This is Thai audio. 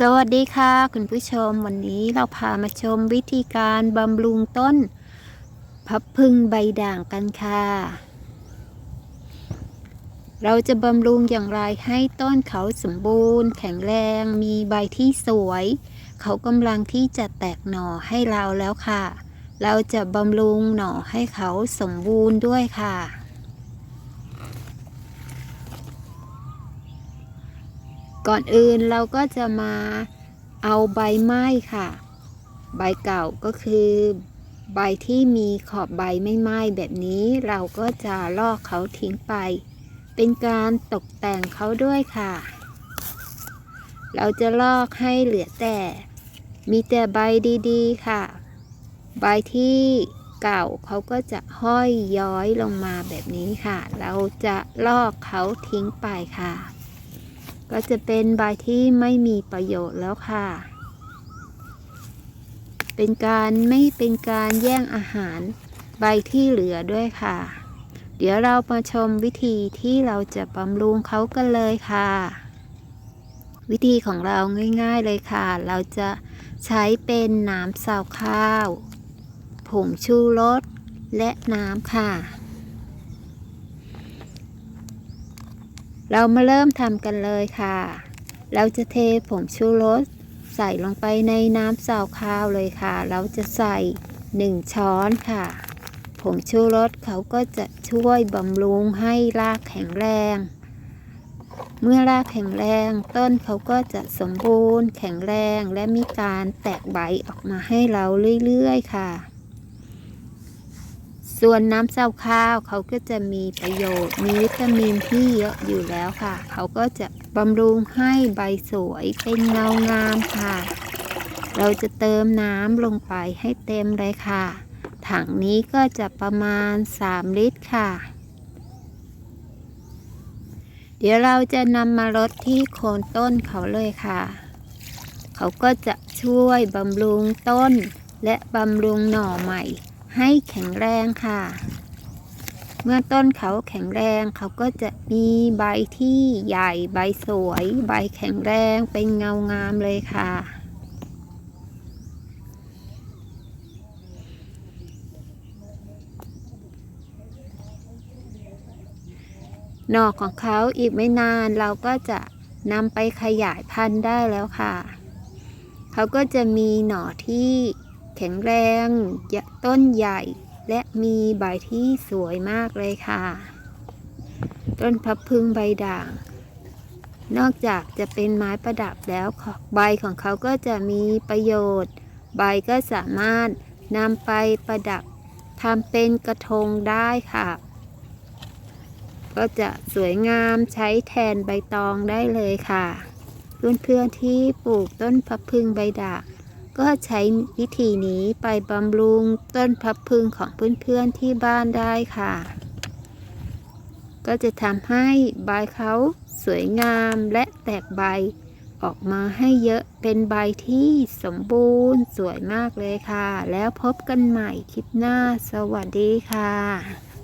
สวัสดีค่ะ คุณผู้ชมวันนี้เราพามาชมวิธีการบำรุงต้น พับพึ่งใบด่างกันค่ะ เราจะบำรุงอย่างไรให้ต้นเขาสมบูรณ์ แข็งแรงมีใบที่สวย เขากำลังที่จะแตกหน่อให้เราแล้วค่ะ เราจะบำรุงหน่อให้เขาสมบูรณ์ด้วยค่ะ ก่อนอื่นเราก็จะมาเอาใบไม้ค่ะ ใบเก่าก็คือ ใบที่มีขอบใบไม่ไหม้แบบนี้เราก็จะลอกเขาทิ้งไป เป็นการตกแต่งเขาด้วยค่ะ เราจะลอกให้เหลือแต่ มีแต่ใบดีๆค่ะ ใบที่เก่าเขาก็จะห้อยย้อยลงมาแบบนี้ค่ะ เราจะลอกเขาทิ้งไปค่ะ ก็จะเป็นใบที่ไม่มีประโยชน์แล้วค่ะ เป็นการไม่เป็นการแย่งอาหารใบที่เหลือด้วยค่ะ เดี๋ยวเรามาชมวิธีที่เราจะบำรุงเขากันเลยค่ะ วิธีของเราง่ายๆเลยค่ะ เราจะใช้เป็นน้ำสาวข้าว ผงชูรสและน้ำค่ะ เรามาเริ่มทำกันเลยค่ะ เราจะเทผงชูรสใส่ลงไปในน้ำสาวข้าวเลยค่ะ เราจะใส่1ช้อนค่ะ ผงชูรสเขาก็จะช่วยบำรุงให้รากแข็งแรง เมื่อรากแข็งแรงต้นเขาก็จะสมบูรณ์ แข็งแรงและมีการแตกใบออกมาให้เราเรื่อยๆค่ะ ส่วนน้ำเจ้าข้าวเขาก็จะมีประโยชน์ มีวิตามินที่เยอะอยู่แล้วค่ะ เขาก็จะบำรุงให้ใบสวยเป็นเงางามค่ะ เราจะเติมน้ำลงไปให้เต็มเลยค่ะ ถังนี้ก็จะประมาณ 3 ลิตรค่ะ เดี๋ยวเราจะนำมาลดที่โคนต้นเขาเลยค่ะ เขาก็จะช่วยบำรุงต้นและบำรุงหน่อใหม่ ให้แข็งแรงค่ะ เมื่อต้นเขาแข็งแรงเขาก็จะมีใบที่ใหญ่ใบสวย ใบแข็งแรงเป็นเงางามเลยค่ะหน่อของเขาอีกไม่นานเราก็จะนำไปขยายพันธุ์ได้แล้วค่ะ เขาก็จะมีหน่อที่ แข็งแรง ต้นใหญ่ และมีใบที่สวยมากเลยค่ะ ต้นพับพึ่งใบด่าง นอกจากจะเป็นไม้ประดับแล้วใบของเขาก็จะมีประโยชน์ ใบก็สามารถนำไปประดับทำเป็นกระทงได้ค่ะ ก็จะสวยงามใช้แทนใบตองได้เลยค่ะ เพื่อนๆที่ปลูกต้นพับพึ่งใบด่าง ก็ใช้วิธีนี้ไปบำรุงต้นพับพึงของเพื่อนๆที่บ้านได้ค่ะ ก็จะทำให้ใบเขาสวยงามและแตกใบออกมาให้เยอะเป็นใบที่สมบูรณ์สวยมากเลยค่ะ แล้วพบกันใหม่คลิปหน้าสวัสดีค่ะ